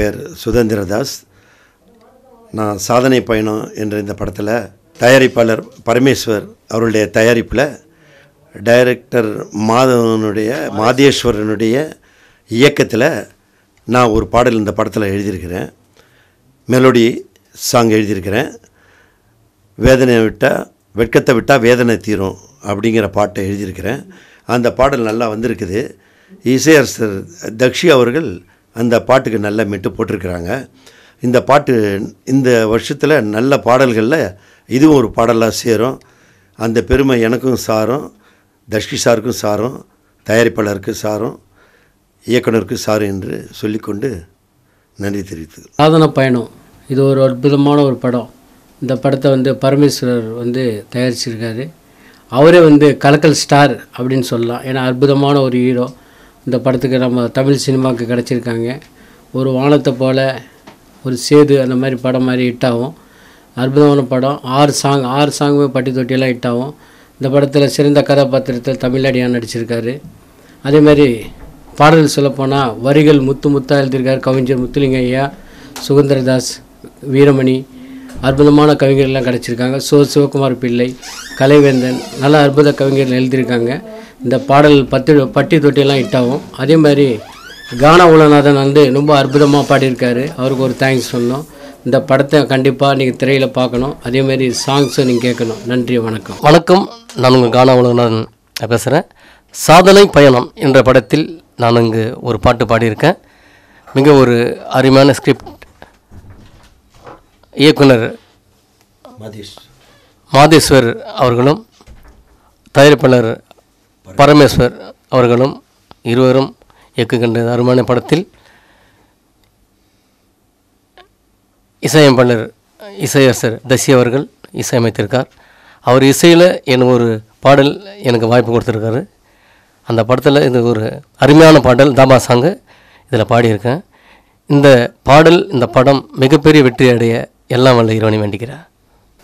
பேர் சுதந்திரதாஸ் நான் சாதனை பயணம் என்ற இந்த படத்தில் தயாரிப்பாளர் பரமேஸ்வர் அவருடைய தயாரிப்பில் டைரக்டர் மாதவனுடைய மாதேஸ்வரனுடைய இயக்கத்தில் நான் ஒரு பாடல் இந்த படத்தில் எழுதியிருக்கிறேன். மெலோடி சாங் எழுதியிருக்கிறேன். வேதனை விட்டால் வெட்கத்தை விட்டால் வேதனை தீரும் அப்படிங்கிற பாட்டை எழுதியிருக்கிறேன். அந்த பாடல் நல்லா வந்திருக்குது. இசையரசர் தக்ஷி அவர்கள் அந்த பாட்டுக்கு நல்ல மெட்டு போட்டிருக்கிறாங்க. இந்த பாட்டு இந்த வருஷத்தில் நல்ல பாடல்களில் இதுவும் ஒரு பாடலாக சேரும். அந்த பெருமை எனக்கும் சாரும் தஷ்கி சாருக்கும் சாரும் தயாரிப்பாளருக்கு சாரும் இயக்குனருக்கு சாரும் என்று சொல்லிக்கொண்டு நன்றி தெரிவித்து. சாதன பயணம். இது ஒரு அற்புதமான ஒரு படம். இந்த படத்தை வந்து பரமேஸ்வரர் வந்து தயாரிச்சிருக்காரு. அவரே வந்து கலக்கல் ஸ்டார் அப்படின்னு சொல்லலாம். ஏன்னா அற்புதமான ஒரு ஹீரோ. இந்த படத்துக்கு நம்ம தமிழ் சினிமாவுக்கு கிடச்சிருக்காங்க. ஒரு வானத்தை போல் ஒரு சேது அந்த மாதிரி படம் மாதிரி ஹிட் ஆகும். அற்புதமான படம். ஆறு சாங் ஆறு சாங்குமே பட்டி தொட்டியெல்லாம் ஹிட் ஆகும். இந்த படத்தில் சிறந்த கதாபாத்திரத்தில் தமிழடியான் நடிச்சிருக்காரு. அதே மாதிரி பாடல் சொல்லப்போனால் வரிகள் முத்து முத்தாக எழுதியிருக்கார். கவிஞர் முத்துலிங்க ஐயா வீரமணி. அற்புதமான கவிஞர்கள்லாம் கிடச்சிருக்காங்க. சோ சிவகுமார் பிள்ளை கலைவேந்தன் நல்ல அற்புத கவிஞர்கள் எழுதியிருக்காங்க. இந்த பாடல் பத்து பட்டி தொட்டியெல்லாம் ஹிட் ஆகும். அதே மாதிரி கானா உலநாதன் வந்து ரொம்ப அற்புதமாக பாடியிருக்காரு. அவருக்கு ஒரு தேங்க்ஸ் சொல்லணும். இந்த படத்தை கண்டிப்பாக நீங்கள் திரையில் பார்க்கணும். அதே மாதிரி சாங்ஸும் நீங்கள் கேட்கணும். நன்றி வணக்கம். வணக்கம். நான் உங்கள் கானா உலகநாதன் பேசுகிறேன் சாதனை பயணம் என்ற படத்தில் நான் இங்கு ஒரு பாட்டு பாடியிருக்கேன். மிக ஒரு அருமையான ஸ்கிரிப்ட் இயக்குனர் மதேஷ். மாதேஸ்வர் அவர்களும் தயாரிப்பாளர் பரமேஸ்வர் அவர்களும் இருவரும் இயக்குகின்ற அருமையான படத்தில் இசையமைப்பாளர் இசையரசர் தசி அவர்கள் இசையமைத்திருக்கார். அவர் இசையில் எனக்கு ஒரு பாடல் எனக்கு வாய்ப்பு கொடுத்துருக்காரு. அந்த படத்தில் இது ஒரு அருமையான பாடல் தாபா சாங்கு இதில் பாடியிருக்கேன். இந்த பாடல் இந்த படம் மிகப்பெரிய வெற்றி அடைய எல்லாம் வல்ல இறைவனை வேண்டிக்கிறேன்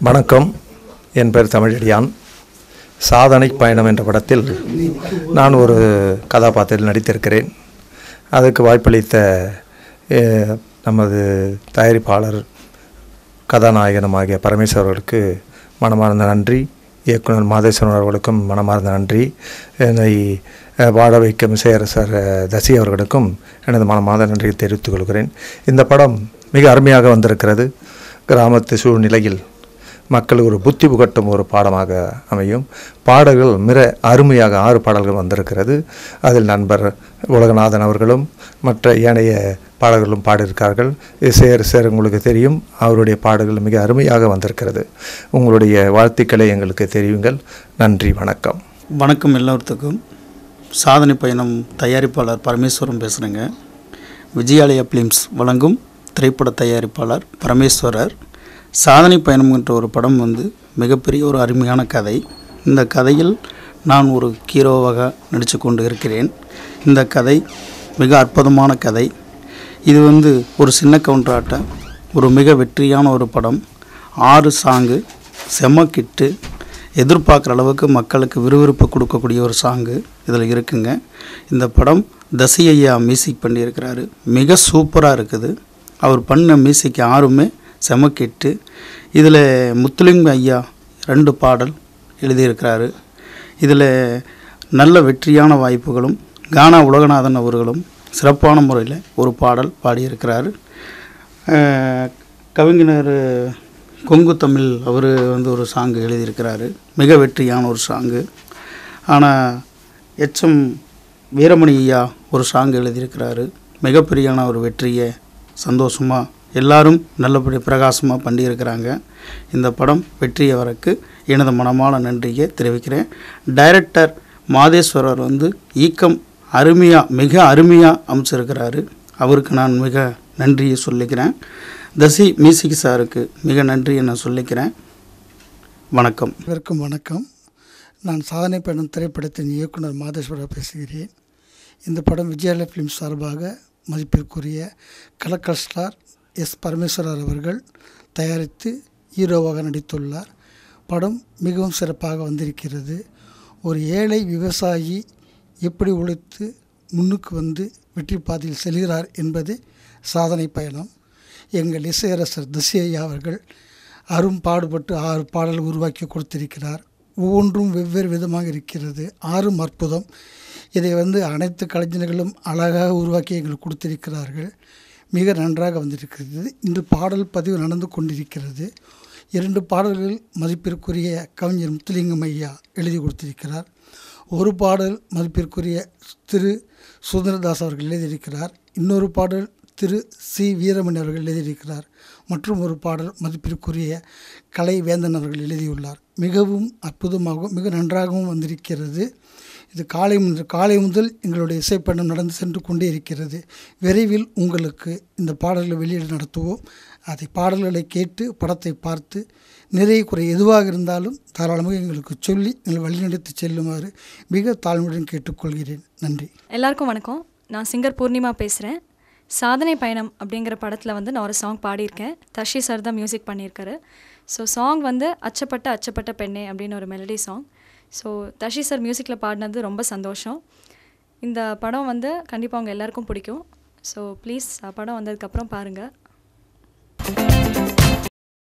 வணக்கம். என் பேர் தமிழடியான். சாதனை பயணம் என்ற படத்தில் நான் ஒரு கதாபாத்திரத்தில் நடித்திருக்கிறேன். அதுக்கு வாய்ப்பளித்த நமது தயாரிப்பாளர் கதாநாயகனுமாகிய பரமேஸ்வரர்களுக்கு மனமார்ந்த நன்றி. இயக்குனர் மாதேஸ்வரன் அவர்களுக்கும் மனமார்ந்த நன்றி. என்னை வாழ வைக்கும் இசையரசர் தசி அவர்களுக்கும் எனது மனமார்ந்த நன்றியை தெரிவித்துக் கொள்கிறேன். இந்த படம் மிக அருமையாக வந்திருக்கிறது. கிராமத்து சூழ்நிலையில் மக்கள் ஒரு புத்தி புகட்டும் ஒரு பாடமாக அமையும். பாடல்கள் மிக அருமையாக ஆறு பாடல்கள் வந்திருக்கிறது. அதில் நண்பர் உலகநாதன் அவர்களும் மற்ற ஏனைய பாடல்களும் பாடியிருக்கார்கள். சேர் சேர் உங்களுக்கு தெரியும். அவருடைய பாடல்கள் மிக அருமையாக வந்திருக்கிறது. உங்களுடைய வாழ்த்துக்களை எங்களுக்கு தெரியுங்கள் நன்றி வணக்கம். வணக்கம் எல்லோருத்துக்கும். சாதனை பயணம் தயாரிப்பாளர் பரமேஸ்வரன் பேசுகிறேங்க விஜயாலயா ஃபிலிம்ஸ் வழங்கும் திரைப்பட தயாரிப்பாளர் பரமேஸ்வரர். சாதனை பயணம் என்ற ஒரு படம் வந்து மிகப்பெரிய ஒரு அருமையான கதை. இந்த கதையில் நான் ஒரு ஹீரோவாக நடித்து கொண்டு இருக்கிறேன் இந்த கதை மிக அற்புதமான கதை. இது வந்து ஒரு சின்ன கவுண்டராட்ட ஒரு மிக வெற்றியான ஒரு படம். ஆறு சாங்கு செம கிட்டு எதிர்பார்க்குற அளவுக்கு மக்களுக்கு விறுவிறுப்பு கொடுக்கக்கூடிய ஒரு சாங்கு இதில் இருக்குங்க. இந்த படம் தசையா மியூசிக் பண்ணியிருக்கிறாரு. மிக சூப்பராக இருக்குது. அவர் பண்ண மியூசிக் யாருமே செமக்கிட்டு. இதில் முத்துலிங்க ஐயா ரெண்டு பாடல் எழுதியிருக்கிறாரு. இதில் நல்ல வெற்றியான வாய்ப்புகளும் கானா உலகநாதன் அவர்களும் சிறப்பான முறையில் ஒரு பாடல் பாடியிருக்கிறாரு. கவிஞர் கொங்கு தமிழ் அவர் வந்து ஒரு சாங்கு எழுதியிருக்கிறாரு. மிக வெற்றியான ஒரு சாங்கு ஆனால் எச்எம் வீரமணி ஐயா ஒரு சாங் எழுதியிருக்கிறாரு. மிகப்பெரியான ஒரு வெற்றியை சந்தோஷமாக எல்லாரும் நல்லபடி பிரகாசமாக பண்ணியிருக்கிறாங்க. இந்த படம் வெற்றியவருக்கு எனது மனமான நன்றியை தெரிவிக்கிறேன். டைரக்டர் மாதேஸ்வரர் வந்து ஈக்கம் அருமையாக மிக அருமையாக அமைச்சிருக்கிறாரு. அவருக்கு நான் மிக நன்றியை சொல்லிக்கிறேன். தசி மியூசிக் சாருக்கு மிக நன்றியை நான் சொல்லிக்கிறேன். வணக்கம். இதற்கும் வணக்கம். நான் சாதனை பயணம் திரைப்படத்தின் இயக்குனர் மாதேஸ்வரர் பேசுகிறேன். இந்த படம் விஜயாலய ஃபிலிம் சார்பாக மதிப்பிற்குரிய கலக்கல் ஸ்டார் எஸ். பரமேஸ்வரர் அவர்கள் தயாரித்து ஹீரோவாக நடித்துள்ளார். படம் மிகவும் சிறப்பாக வந்திருக்கிறது. ஒரு ஏழை விவசாயி எப்படி உழைத்து முன்னுக்கு வந்து வெற்றி பாதையில் செல்கிறார் என்பது சாதனை பயணம். எங்கள் இசையரசர் திசையா அவர்கள் அரும் பாடுபட்டு ஆறு பாடல் உருவாக்கி கொடுத்திருக்கிறார். ஒவ்வொன்றும் வெவ்வேறு விதமாக இருக்கிறது. ஆறும் அற்புதம். இதை வந்து அனைத்து கலைஞர்களும் அழகாக உருவாக்கி எங்களுக்கு கொடுத்திருக்கிறார்கள். மிக நன்றாக வந்திருக்கிறது. இந்த பாடல் பதிவு நடந்து கொண்டிருக்கிறது. இரண்டு பாடல்கள் மதிப்பிற்குரிய கவிஞர் முத்துலிங்கம் ஐயா எழுதி கொடுத்திருக்கிறார். ஒரு பாடல் மதிப்பிற்குரிய திரு சுதந்திரதாஸ் அவர்கள் எழுதியிருக்கிறார். இன்னொரு பாடல் திரு சி வீரமணி அவர்கள் எழுதியிருக்கிறார். மற்றும் ஒரு பாடல் மதிப்பிற்குரிய கலை வேந்தன் அவர்கள் எழுதியுள்ளார். மிகவும் அற்புதமாகவும் மிக நன்றாகவும் வந்திருக்கிறது. இது காலை முதல் காலை முதல் எங்களுடைய இசைப்பயணம் நடந்து சென்று கொண்டே இருக்கிறது. விரைவில் உங்களுக்கு இந்த பாடல்களை வெளியீடு நடத்துவோம். அதை பாடல்களை கேட்டு படத்தை பார்த்து நிறைய குறை எதுவாக இருந்தாலும் தாராளமாக எங்களுக்கு சொல்லி எங்களை வழிநடத்தி செல்லுமாறு மிக தாழ்மையுடன் கேட்டுக்கொள்கிறேன். நன்றி. எல்லாருக்கும் வணக்கம். நான் சிங்கர் பூர்ணிமா பேசுகிறேன் சாதனை பயணம் அப்படிங்கிற படத்தில் வந்து நான் ஒரு சாங் பாடியிருக்கேன். தஷி சார் தான் மியூசிக் பண்ணியிருக்காரு. ஸோ சாங் வந்து அச்சப்பட்ட அச்சப்பட்ட பெண்ணே அப்படின்னு ஒரு melody song so Tashi sir மியூசிக்கில் பாடினது ரொம்ப சந்தோஷம். இந்த படம் வந்து கண்டிப்பாக அவங்க எல்லாருக்கும் பிடிக்கும். ஸோ ப்ளீஸ் படம் வந்ததுக்கப்புறம் பாருங்கள்